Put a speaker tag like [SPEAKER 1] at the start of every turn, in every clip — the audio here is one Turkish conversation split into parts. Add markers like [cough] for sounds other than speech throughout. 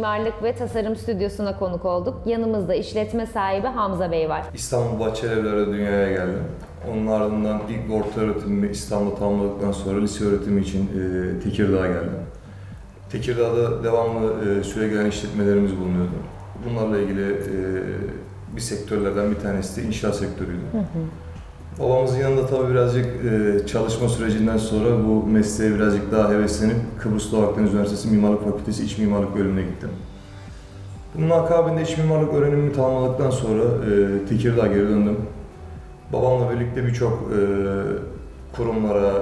[SPEAKER 1] Mimarlık ve Tasarım Stüdyosu'na konuk olduk. Yanımızda işletme sahibi Hamza Bey var.
[SPEAKER 2] İstanbul Bahçelievler'e dünyaya geldim. Onun ardından ilk orta öğretimimi İstanbul'da tamamladıktan sonra lise öğretimi için e, Tekirdağ'a geldim. Tekirdağ'da devamlı e, süre gelen işletmelerimiz bulunuyordu. Bunlarla ilgili e, bir sektörlerden bir tanesi de inşaat sektörüydü. Babamızın yanında tabii birazcık e, çalışma sürecinden sonra bu mesleğe birazcık daha heveslenip Kıbrıs Doğu Akdeniz Üniversitesi Mimarlık Fakültesi İç Mimarlık bölümüne gittim. Bunun akabinde iç mimarlık öğrenimimi tamamladıktan sonra e, Tekirdağ'a geri döndüm. Babamla birlikte birçok e, kurumlara,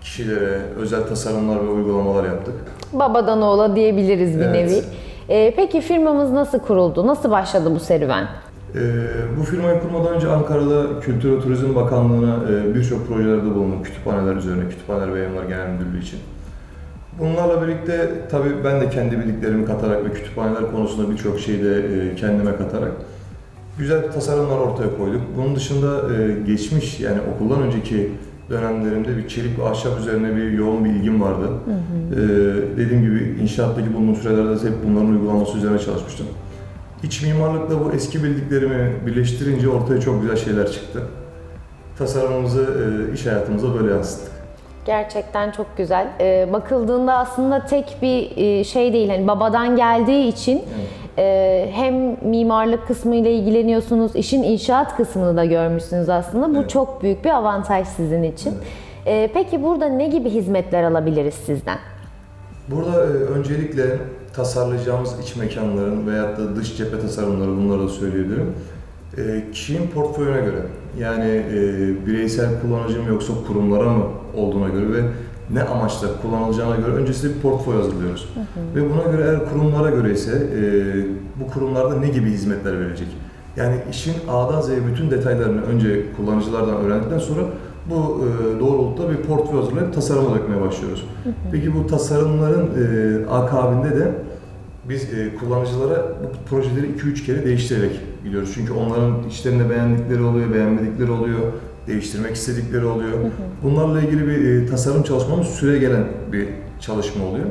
[SPEAKER 2] kişilere özel tasarımlar ve uygulamalar yaptık.
[SPEAKER 1] Babadan oğula diyebiliriz bir
[SPEAKER 2] Evet.
[SPEAKER 1] nevi. Ee, peki firmamız nasıl kuruldu? Nasıl başladı bu serüven?
[SPEAKER 2] E, bu firmayı kurmadan önce Ankara'da Kültür ve Turizm Bakanlığı'na e, birçok projelerde bulundum. Kütüphaneler üzerine, Kütüphaneler ve Yayınlar Genel Müdürlüğü için. Bunlarla birlikte tabii ben de kendi bildiklerimi katarak ve kütüphaneler konusunda birçok şeyi de e, kendime katarak güzel tasarımlar ortaya koyduk. Bunun dışında e, geçmiş yani okuldan önceki dönemlerimde bir çelik ve ahşap üzerine bir yoğun bir ilgim vardı. E, dediğim gibi inşaattaki bulunduğum sürelerde de hep bunların uygulanması üzerine çalışmıştım. İç mimarlıkla bu eski bildiklerimi birleştirince ortaya çok güzel şeyler çıktı. Tasarımımızı e, iş hayatımıza böyle yansıttık.
[SPEAKER 1] Gerçekten çok güzel. Ee, bakıldığında aslında tek bir e, şey değil. Hani babadan geldiği için e, hem mimarlık kısmı ile ilgileniyorsunuz, işin inşaat kısmını da görmüşsünüz aslında. Bu
[SPEAKER 2] Evet.
[SPEAKER 1] çok büyük bir avantaj sizin için. Ee, peki burada ne gibi hizmetler alabiliriz sizden?
[SPEAKER 2] Burada e, öncelikle tasarlayacağımız iç mekanların veyahut da dış cephe tasarımları bunları da söyleyebilirim. E, kişinin portföyüne göre yani e, bireysel kullanıcı mı yoksa kurumlara mı olduğuna göre ve ne amaçla kullanılacağına göre öncesinde bir portföy hazırlıyoruz. Ve buna göre eğer kurumlara göre ise e, bu kurumlarda ne gibi hizmetler verecek? Yani işin A'dan Z'ye bütün detaylarını önce kullanıcılardan öğrendikten sonra bu e, doğrultuda bir portföy hazırlayıp tasarıma dökmeye başlıyoruz. Peki bu tasarımların e, akabinde de biz e, kullanıcılara bu projeleri 2-3 kere değiştirerek gidiyoruz. Çünkü onların içlerinde beğendikleri oluyor, beğenmedikleri oluyor, değiştirmek istedikleri oluyor. Bunlarla ilgili bir e, tasarım çalışmamız süre gelen bir çalışma oluyor.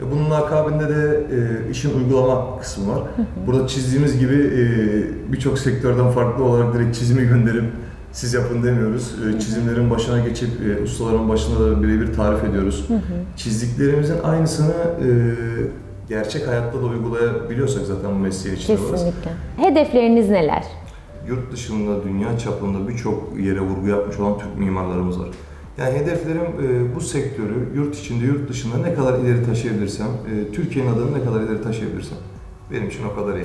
[SPEAKER 2] Ve bunun akabinde de e, işin uygulama kısmı var. [laughs] Burada çizdiğimiz gibi e, birçok sektörden farklı olarak direkt çizimi gönderip siz yapın demiyoruz. E, çizimlerin başına geçip e, ustaların başında da birebir tarif ediyoruz. Çizdiklerimizin aynısını e, gerçek hayatta da uygulayabiliyorsak zaten bu mesleğin içinde varız.
[SPEAKER 1] Kesinlikle. Hedefleriniz neler?
[SPEAKER 2] Yurt dışında, dünya çapında birçok yere vurgu yapmış olan Türk mimarlarımız var. Yani hedeflerim e, bu sektörü yurt içinde, yurt dışında ne kadar ileri taşıyabilirsem, e, Türkiye'nin adını ne kadar ileri taşıyabilirsem benim için o kadar iyi.